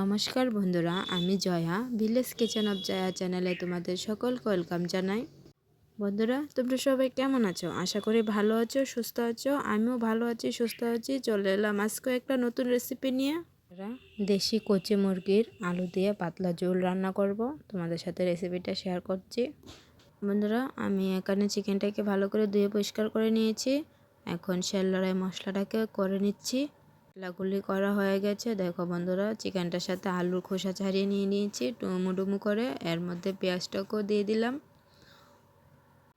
নমস্কার বন্ধুরা, আমি Jaya, village kitchen of Jaya চ্যানেলে তোমাদের সকলকে ওয়েলকাম জানাই। বন্ধুরা, তোমরা সবাই কেমন আছো? আশা করি ভালো আছো, সুস্থ আছো, আমিও ভালো আছি, সুস্থ আছি, চলে এলাম আজকে একটা নতুন রেসিপি নিয়ে। দেশি কচি মুরগির আলু দিয়ে পাতলা ঝোল রান্না করব, তোমাদের সাথে রেসিপিটা শেয়ার করছি। বন্ধুরা, আমি এখানে চিকেনটাকে ভালো করে ধুয়ে পরিষ্কার করে নিয়েছি, এখন লড়াই মশলাটাকে করে নিচ্ছি। মশলাগুলি করা হয়ে গেছে। দেখো বন্ধুরা, চিকেনটার সাথে আলুর খোসা ছাড়িয়ে নিয়ে নিয়েছি ডুমু ডুমু করে। এর মধ্যে পেঁয়াজটাকেও দিয়ে দিলাম।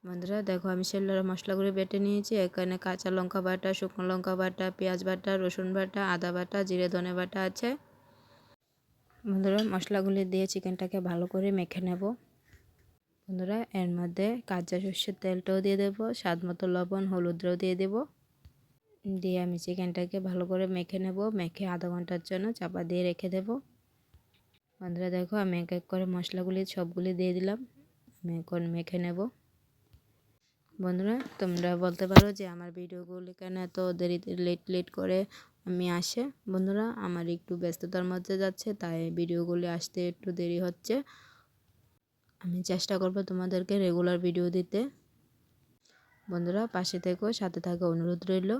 বন্ধুরা, দেখো আমি সেল্লার মশলাগুলি বেটে নিয়েছি। এখানে কাঁচা লঙ্কা বাটা, শুকনো লঙ্কা বাটা, পেঁয়াজ বাটা, রসুন বাটা, আদা বাটা, জিরে, ধনে বাটা আছে। বন্ধুরা, মশলাগুলি দিয়ে চিকেনটাকে ভালো করে মেখে নেব। বন্ধুরা, এর মধ্যে কাঁচা সর্ষের তেলটাও দিয়ে দেবো স্বাদ মতো লবণ হলুদটাও দিয়ে দেবো। দিয়ে আমি চিকেনটাকে ভালো করে মেখে নেব। মেখে আধা ঘণ্টার জন্য চাপা দিয়ে রেখে দেব। বন্ধুরা দেখো আমি এক এক করে মশলাগুলি সবগুলি দিয়ে দিলাম। আমি এখন মেখে নেব। বন্ধুরা, তোমরা বলতে পারো যে আমার ভিডিওগুলি কেন এত দেরিতে লেট লেট করে আমি আসে? বন্ধুরা, আমার একটু ব্যস্ততার মধ্যে যাচ্ছে, তাই ভিডিওগুলি আসতে একটু দেরি হচ্ছে। আমি চেষ্টা করব তোমাদেরকে রেগুলার ভিডিও দিতে। বন্ধুরা, পাশে থেকেও সাথে থাকা অনুরোধ রইল।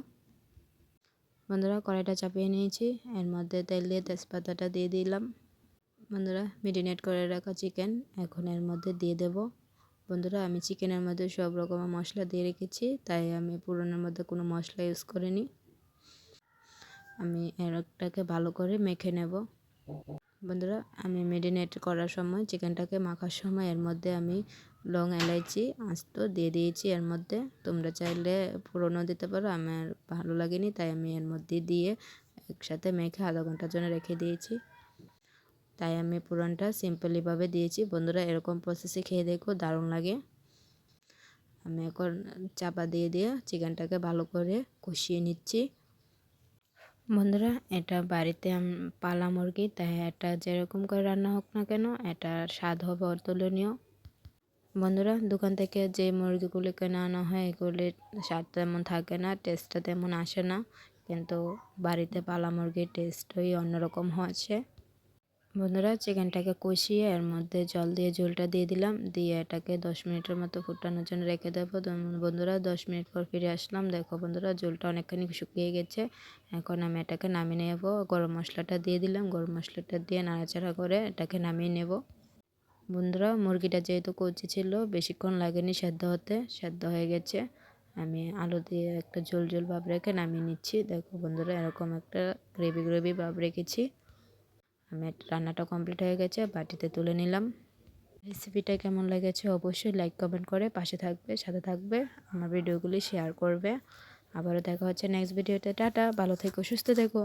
বন্ধুরা কড়াইটা চাপিয়ে নিয়েছি। এর মধ্যে তেল দিয়ে তেজপাতাটা দিয়ে দিলাম। বন্ধুরা মেরিনেট করে রাখা চিকেন, এখন এর মধ্যে দিয়ে দেব। বন্ধুরা আমি চিকেনের মধ্যে সব রকমের মশলা দিয়ে রেখেছি, তাই আমি পুরনের মধ্যে কোনো মশলা ইউজ করিনি। আমি এরটাকে ভালো করে মেখে নেব। বন্ধুরা আমি মেরিনেট করার সময়, চিকেনটাকে মাখার সময় এর মধ্যে আমি লং এলাইচি আস্ত দিয়ে দিয়েছি এর মধ্যে। তোমরা চাইলে পুরনো দিতে পারো, আমার ভালো লাগেনি, তাই আমি এর মধ্যে দিয়ে একসাথে মেখে আধা ঘণ্টার জন্য রেখে দিয়েছি। তাই আমি পুরনটা সিম্পলিভাবে দিয়েছি। বন্ধুরা, এরকম প্রসেসে খেয়ে দেখো, দারুণ লাগে। আমি এখন চাপা দিয়ে দিয়ে চিকেনটাকে ভালো করে কষিয়ে নিচ্ছি। বন্ধুরা, এটা বাড়িতে পালা মুরগি, তাই এটা যেরকম করে রান্না হোক না কেন, এটার স্বাদ হবে অতুলনীয়। বন্ধুরা, দোকান থেকে যে মুরগিগুলি কেনা আনা হয় এগুলির স্বাদ তেমন থাকে না টেস্টটা তেমন আসে না। কিন্তু বাড়িতে পালা মুরগির টেস্টই অন্যরকম হচ্ছে। বন্ধুরা, চিকেনটাকে কষিয়ে এর মধ্যে জল দিয়ে ঝোলটা দিয়ে দিলাম। দিয়ে এটাকে দশ মিনিটের মতো ফুটানোর জন্য রেখে দেবো। বন্ধুরা, দশ মিনিট পর ফিরে আসলাম। দেখো বন্ধুরা, ঝোলটা অনেকখানি শুকিয়ে গেছে। এখন আমি এটাকে নামিয়ে নেব। গরম মশলাটা দিয়ে দিলাম। গরম মশলাটা দিয়ে নাড়াচাড়া করে এটাকে নামিয়ে নেব। বন্ধুরা, মুরগিটা যেহেতু কচি ছিল, বেশিক্ষণ লাগেনি সেদ্ধ হতে। সেদ্ধ হয়ে গেছে। আমি আলু দিয়ে একটা ঝোল ঝোল ভাব রেখে নামিয়ে নিচ্ছি। দেখো বন্ধুরা, এরকম একটা গ্রেভি গ্রেভি ভাব রেখেছি। আমি রান্নাটা কমপ্লিট হয়ে গেছে, বাটিতে তুলে নিলাম। রেসিপিটা কেমন লেগেছে অবশ্যই লাইক, কমেন্ট করে পাশে থাকবে, সাথে থাকবে, আমার ভিডিওগুলি শেয়ার করবে। আবারও দেখা হচ্ছে নেক্সট ভিডিওতে। টাটা, ভালো থেকো, সুস্থ থেকো।